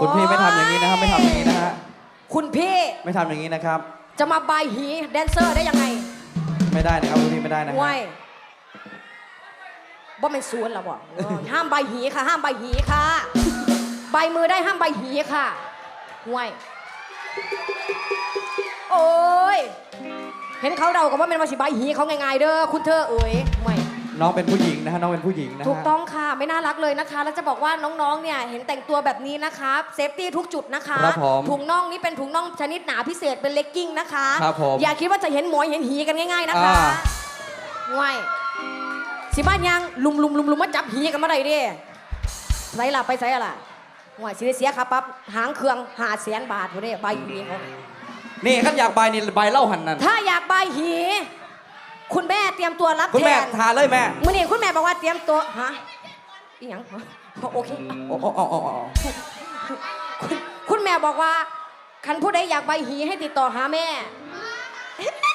คุณพี่ไม่ทำอย่างนี้นะครับไม่ทำอย่างนี้นะฮะคุณพี่ไม่ทำอย่างนี้นะครับ จะมาบายหีแดนเซอร์ได้ยังไงไม่ได้นะครับคุณพี่ไม่ได้นะฮะ ว้ยบ่เป็นสวนหรอบ่เออห้ามใบายหีค่ะ ห้ามใบายหีค่ะ ใบมือได้ห้ามใบายหีค่ะห่วยโอ้ย เห็นเขาเดากับว่าเป็นวาสิใบายหีเขาง่ายๆเด้อคุณเธอเอ๋ยห่วย น้องเป็นผู้หญิงนะฮะน้องเป็นผู้หญิงนะฮะถูกต้องค่ะไม่น่ารักเลยนะคะ แล้วจะบอกว่าน้องๆ เนี่ยเห็นแต่งตัวแบบนี้นะคะเซฟตี้ทุกจุดนะคะ ครับผมถุงน่องนี่เป็นถุงน่องชนิดหนาพิเศษเป็นเลกกิ้งนะคะ ครับผมอย่าคิดว่าจะเห็นหมอยเห็นหีกันง่ายๆนะคะอ่า ง่วยสิบ้านยังลุมลุมลุมลุมมาจับหีกันมาได้เดิไสล่ะไปไสล่ะง่วยสิได้เสียครับปั๊บหางเครื่องหาแสนบาทอยู่เด้ใบหีเขานี่ขันอยากใบนี่ใบเล่าหันนั่นถ้าอยากใบหี คุณแม่เตรียมตัวรับคุณแทแม่นทาเลยแม่มื่อนี้คุณแม่บอกว่าเตรียมตัวฮะอีหยังฮะโอเค โอ้โอ้โอ้โอ้โอ้คุณคุณแม่บอกว่าคันผู้ใดอยากใบหีให้ติดต่อหาแม่อะไรคะ